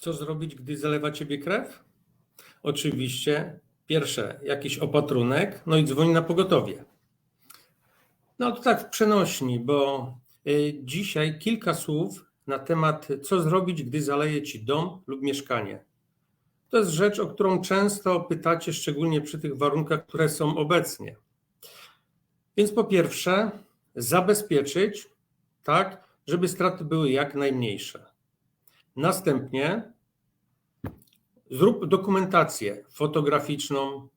Co zrobić, gdy zalewa ciebie krew? Oczywiście, pierwsze, jakiś opatrunek, no i dzwoń na pogotowie. No to tak w przenośni, bo y, dzisiaj kilka słów na temat, co zrobić, gdy zaleje ci dom lub mieszkanie. To jest rzecz, o którą często pytacie, szczególnie przy tych warunkach, które są obecnie. Więc po pierwsze, zabezpieczyć tak, żeby straty były jak najmniejsze. Następnie zrób dokumentację fotograficzną.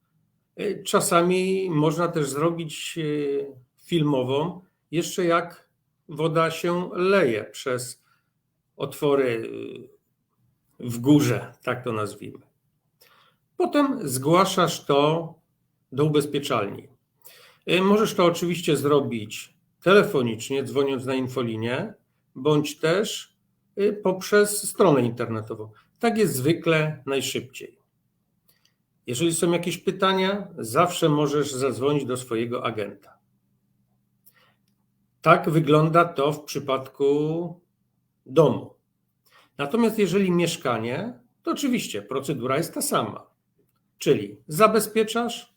Y, Czasami można też zrobić y, filmową, jeszcze jak woda się leje przez otwory y, w górze, tak to nazwijmy. Potem zgłaszasz to do ubezpieczalni. Możesz to oczywiście zrobić telefonicznie, dzwoniąc na infolinię, bądź też poprzez stronę internetową. Tak jest zwykle najszybciej. Jeżeli są jakieś pytania, zawsze możesz zadzwonić do swojego agenta. Tak wygląda to w przypadku domu. Natomiast jeżeli mieszkanie, to oczywiście procedura jest ta sama. Czyli zabezpieczasz,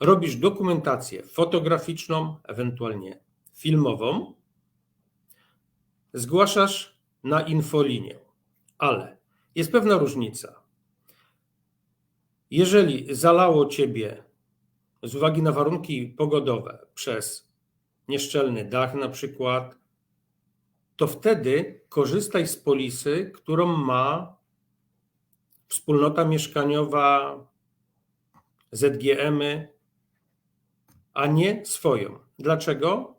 robisz dokumentację fotograficzną, ewentualnie filmową, zgłaszasz na infolinię. Ale jest pewna różnica. Jeżeli zalało ciebie z uwagi na warunki pogodowe przez nieszczelny dach na przykład, to wtedy korzystaj z polisy, którą ma wspólnota mieszkaniowa, ZGM-y, a nie swoją. Dlaczego?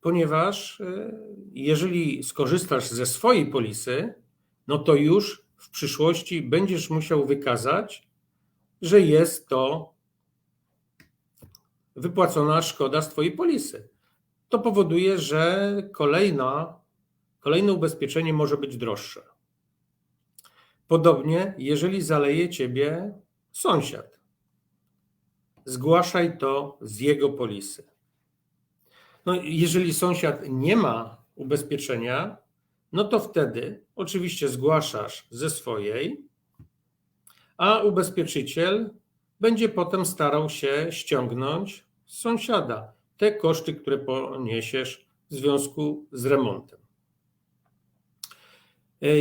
Ponieważ y, jeżeli skorzystasz ze swojej polisy, no to już w przyszłości będziesz musiał wykazać, że jest to wypłacona szkoda z Twojej polisy. To powoduje, że kolejna, kolejne ubezpieczenie może być droższe. Podobnie, jeżeli zaleje Ciebie sąsiad, zgłaszaj to z jego polisy. No, jeżeli sąsiad nie ma ubezpieczenia, no to wtedy oczywiście zgłaszasz ze swojej, a ubezpieczyciel będzie potem starał się ściągnąć z sąsiada te koszty, które poniesiesz w związku z remontem.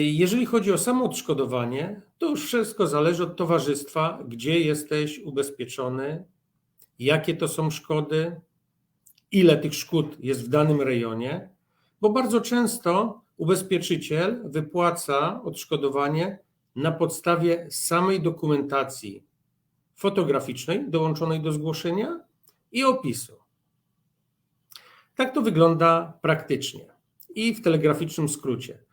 Jeżeli chodzi o samo odszkodowanie, to już wszystko zależy od towarzystwa, gdzie jesteś ubezpieczony, jakie to są szkody, ile tych szkód jest w danym rejonie, bo bardzo często ubezpieczyciel wypłaca odszkodowanie na podstawie samej dokumentacji fotograficznej dołączonej do zgłoszenia i opisu. Tak to wygląda praktycznie i w telegraficznym skrócie.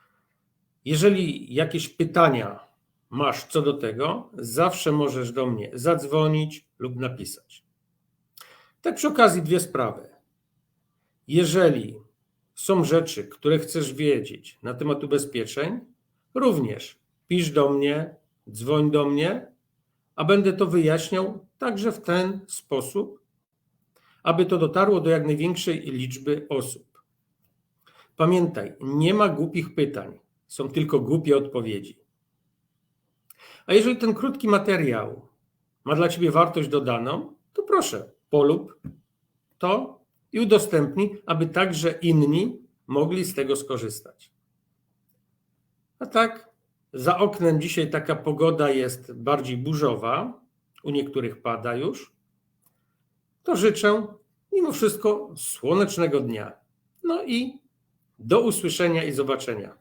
Jeżeli jakieś pytania masz co do tego, zawsze możesz do mnie zadzwonić lub napisać. Tak przy okazji dwie sprawy. Jeżeli są rzeczy, które chcesz wiedzieć na temat ubezpieczeń, również pisz do mnie, dzwoń do mnie, a będę to wyjaśniał także w ten sposób, aby to dotarło do jak największej liczby osób. Pamiętaj, nie ma głupich pytań, są tylko głupie odpowiedzi. A jeżeli ten krótki materiał ma dla Ciebie wartość dodaną, to proszę, polub to i udostępnij, aby także inni mogli z tego skorzystać. A tak, za oknem dzisiaj taka pogoda jest bardziej burzowa, u niektórych pada już. To życzę mimo wszystko słonecznego dnia. No i do usłyszenia i zobaczenia.